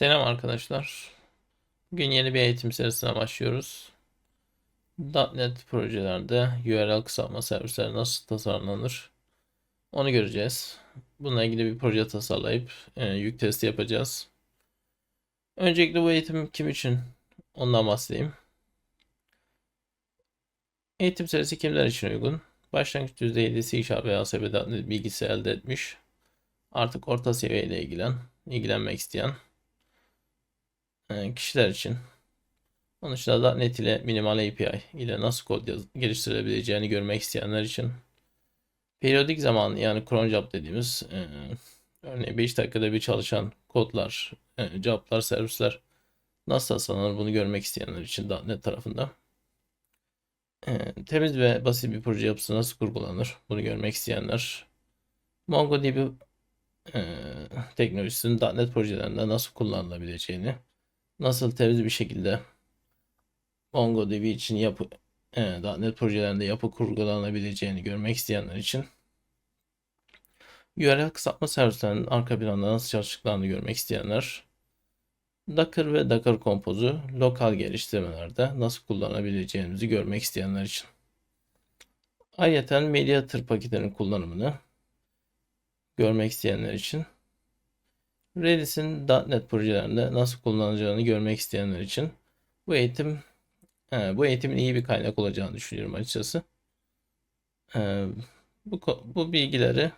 Selam arkadaşlar. Bugün yeni bir eğitim serisine başlıyoruz. .NET projelerde URL kısaltma servisleri nasıl tasarlanır? Onu göreceğiz. Bununla ilgili bir proje tasarlayıp e, yük testi yapacağız. Öncelikle bu eğitim kim için? Ondan bahsedeyim. Eğitim serisi kimler için uygun? Başlangıç düzeyinde C veya ASP.NET bilgisi elde etmiş. Artık orta seviyeyle ilgilen, ilgilenmek isteyen kişiler için. Da net ile minimal API ile nasıl kod geliştirebileceğini görmek isteyenler için. Periyodik zaman yani cron job dediğimiz e, örneğin 5 dakikada bir çalışan kodlar, e, joblar, servisler nasıl tasarlanır bunu görmek isteyenler için .NET tarafında. E, temiz ve basit bir proje yapısı nasıl kurgulanır bunu görmek isteyenler. MongoDB e, teknolojisinin .NET projelerinde nasıl kullanılabileceğini nasıl temiz bir şekilde MongoDB için yapı e, .NET projelerinde yapı kurgulanabileceğini görmek isteyenler için URL kısaltma servislerinin arka planda nasıl çalıştıklarını görmek isteyenler Docker ve Docker Compose'u lokal geliştirmelerde nasıl kullanabileceğimizi görmek isteyenler için. Ayrıca Mediator paketlerinin kullanımını görmek isteyenler için Redis'in .NET projelerinde nasıl kullanılacağını görmek isteyenler için bu eğitim e, bu eğitimin iyi bir kaynak olacağını düşünüyorum açıkçası. E, bu bu bilgileri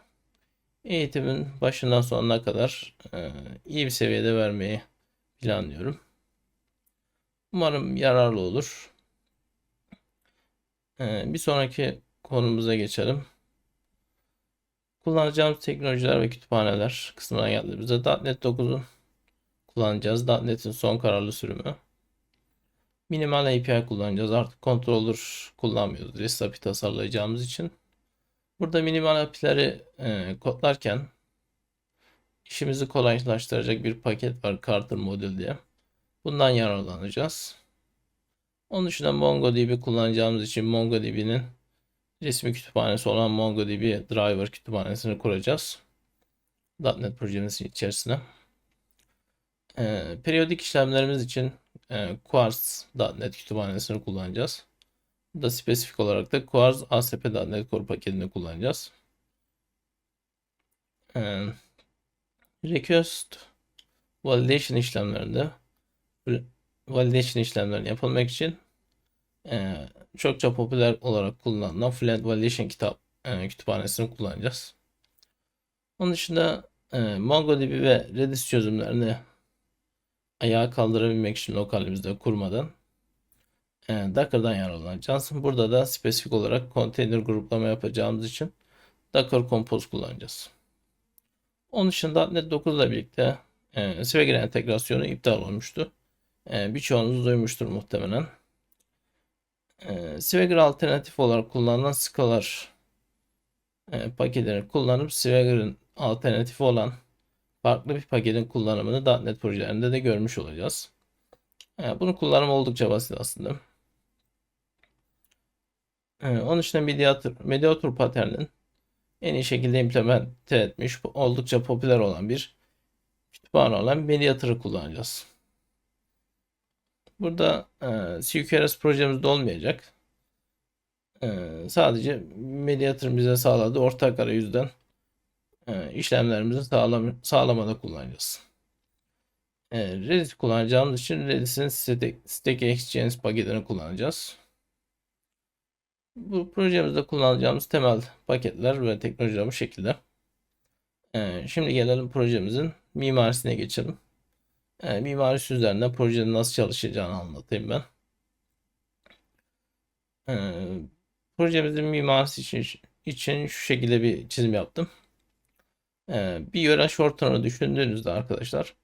eğitimin başından sonuna kadar e, iyi bir seviyede vermeyi planlıyorum. Umarım yararlı olur. E, bir sonraki konumuza geçelim. Kullanacağımız teknolojiler ve kütüphaneler kısmına geldiğimizde .NET 9'u kullanacağız. .NET'in son kararlı sürümü. Minimal API kullanacağız. Artık controller kullanmıyoruz. REST API tasarlayacağımız için. Burada minimal API'leri e, kodlarken işimizi kolaylaştıracak bir paket var. Carter Model diye. Bundan yararlanacağız. Onun dışında MongoDB kullanacağımız için MongoDB'nin resmi kütüphanesi olan MongoDB driver kütüphanesini kuracağız. .NET projemizin içerisine. Ee, periyodik işlemlerimiz için e, Quartz.NET kütüphanesini kullanacağız. Da spesifik olarak da Quartz ASP.NET Core paketini kullanacağız. Ee, request validation işlemlerinde validation işlemlerini yapılmak için e, çokça popüler olarak kullanılan Fluent Validation kitap e, kütüphanesini kullanacağız. Onun dışında e, MongoDB ve Redis çözümlerini ayağa kaldırabilmek için lokalimizde kurmadan e, Docker'dan yararlanacağız. Burada da spesifik olarak konteyner gruplama yapacağımız için Docker Compose kullanacağız. Onun dışında .NET 9 ile birlikte e, Swagger entegrasyonu iptal olmuştu. E, birçoğunuz duymuştur muhtemelen. E, Swagger alternatif olarak kullanılan Scalar e, paketlerini kullanıp Swagger'ın alternatifi olan farklı bir paketin kullanımını .NET projelerinde de görmüş olacağız. E, bunun kullanımı oldukça basit aslında. E, onun dışında Mediator, Mediator patternin en iyi şekilde implemente etmiş, oldukça popüler olan bir kütüphane olan Mediator'ı kullanacağız. Burada e, CQRS projemizde olmayacak. E, sadece Mediator'ın bize sağladığı ortak arayüzden e, işlemlerimizi sağlam, sağlamada kullanacağız. E, Redis kullanacağımız için Redis'in Stack, Exchange paketini kullanacağız. Bu projemizde kullanacağımız temel paketler ve teknolojiler bu şekilde. E, şimdi gelelim projemizin mimarisine geçelim. E, mimarisi üzerinde projenin nasıl çalışacağını anlatayım ben. E, projemizin mimarisi için, için şu şekilde bir çizim yaptım. E, bir yöre shortener'ı düşündüğünüzde arkadaşlar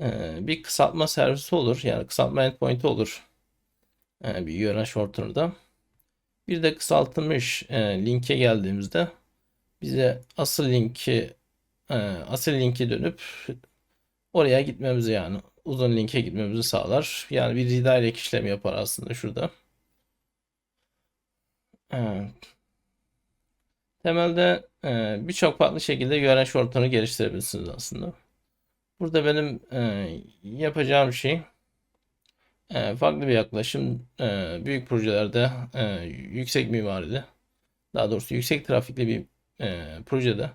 e, bir kısaltma servisi olur. Yani kısaltma endpoint'i olur. E, bir yöre shortener'da. Bir de kısaltılmış e, linke geldiğimizde bize asıl linki e, asıl linki dönüp oraya gitmemizi yani uzun linke gitmemizi sağlar. Yani bir redirect işlemi yapar aslında şurada. Evet. Temelde e, birçok farklı şekilde URL shortener'ı geliştirebilirsiniz aslında. Burada benim e, yapacağım şey e, farklı bir yaklaşım. E, büyük projelerde e, yüksek mimaride daha doğrusu yüksek trafikli bir e, projede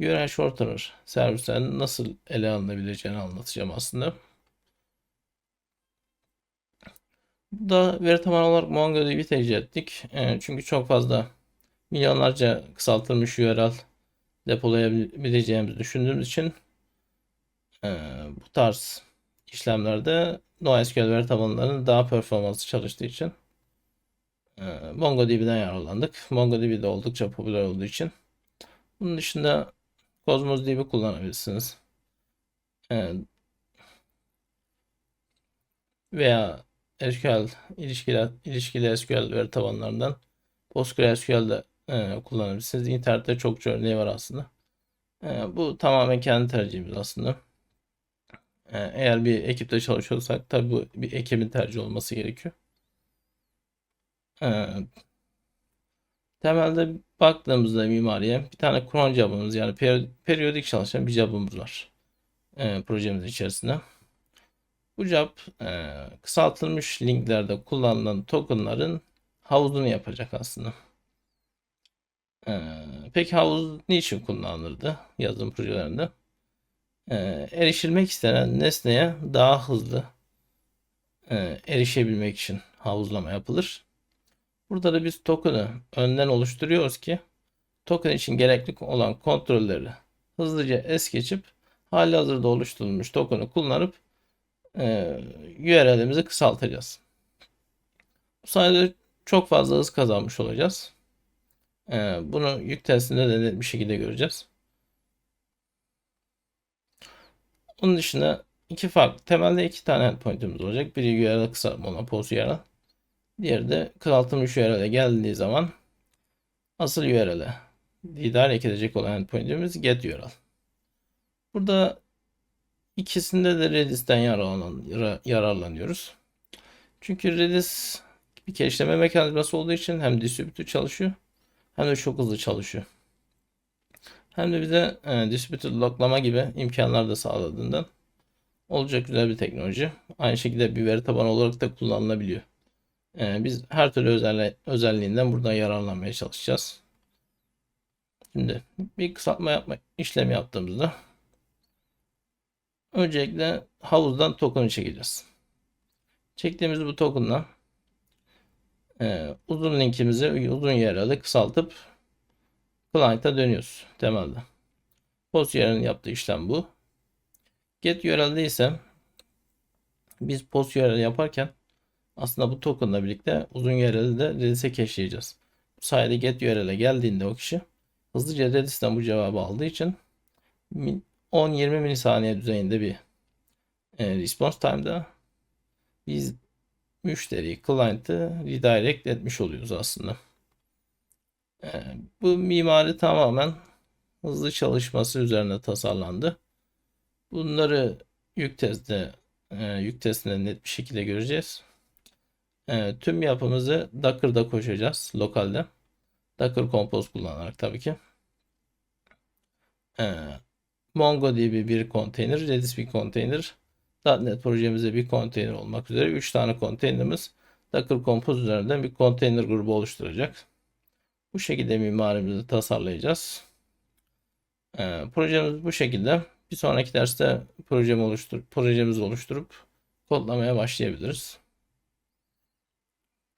URL shortener servislerin nasıl ele alınabileceğini anlatacağım aslında. Burada veri tabanı olarak MongoDB tercih ettik. E, çünkü çok fazla milyonlarca kısaltılmış URL depolayabileceğimizi düşündüğümüz için e, bu tarz işlemlerde NoSQL veri tabanlarının daha performanslı çalıştığı için e, MongoDB'den yararlandık. MongoDB de oldukça popüler olduğu için. Bunun dışında Cosmos DB kullanabilirsiniz. E, veya SQL ilişkili, ilişkili SQL veri tabanlarından PostgreSQL'de e, kullanabilirsiniz. İnternette çokça örneği var aslında. E, bu tamamen kendi tercihimiz aslında. E, eğer bir ekipte çalışıyorsak tabii bu bir ekibin tercih olması gerekiyor. E, temelde baktığımızda mimariye bir tane cron job'ımız yani peri- periyodik çalışan bir job'ımız var. E, projemizin içerisinde. Bu job e, kısaltılmış linklerde kullanılan tokenların havuzunu yapacak aslında. E, peki havuz niçin kullanılırdı yazılım projelerinde? E, erişilmek istenen nesneye daha hızlı e, erişebilmek için havuzlama yapılır. Burada da biz token'ı önden oluşturuyoruz ki token için gerekli olan kontrolleri hızlıca es geçip halihazırda oluşturulmuş token'ı kullanıp e, URL'imizi kısaltacağız. Bu sayede çok fazla hız kazanmış olacağız. E, bunu yük testinde de net bir şekilde göreceğiz. Onun dışında iki farklı, temelde iki tane endpoint'imiz olacak. Biri URL kısaltma olan post URL. Diğeri de kısaltılmış URL'e geldiği zaman asıl URL'e direct edecek olan endpoint'imiz get URL. Burada ikisinde de Redis'ten yararlan, yara- yararlanıyoruz. Çünkü Redis bir cache'leme mekanizması olduğu için hem distributed çalışıyor hem de çok hızlı çalışıyor. Hem de bize e, distributed locklama gibi imkanlar da sağladığından olacak güzel bir teknoloji. Aynı şekilde bir veri tabanı olarak da kullanılabiliyor. E, biz her türlü özelli özelliğinden buradan yararlanmaya çalışacağız. Şimdi bir kısaltma yapma işlemi yaptığımızda öncelikle havuzdan token'ı çekeceğiz. Çektiğimiz bu token'la e, uzun linkimizi uzun URL'e kısaltıp client'a dönüyoruz temelde. Post URL'in yaptığı işlem bu. Get URL'de ise biz post URL yaparken aslında bu token'la birlikte uzun URL'i de Redis'e cache'leyeceğiz. Bu sayede get URL'e geldiğinde o kişi hızlıca Redis'ten bu cevabı aldığı için 10-20 milisaniye düzeyinde bir e, response time'da biz müşteriyi, client'ı redirect etmiş oluyoruz aslında. E, bu mimari tamamen hızlı çalışması üzerine tasarlandı. Bunları yük testte e, yük testinde net bir şekilde göreceğiz. E, tüm yapımızı Docker'da koşacağız lokalde. Docker Compose kullanarak tabii ki. E, MongoDB bir konteyner, Redis bir konteyner, .NET projemize bir konteyner olmak üzere 3 tane konteynerimiz Docker Compose üzerinden bir konteyner grubu oluşturacak. Bu şekilde mimarimizi tasarlayacağız. Ee, projemiz bu şekilde. Bir sonraki derste projemi oluştur projemizi oluşturup kodlamaya başlayabiliriz.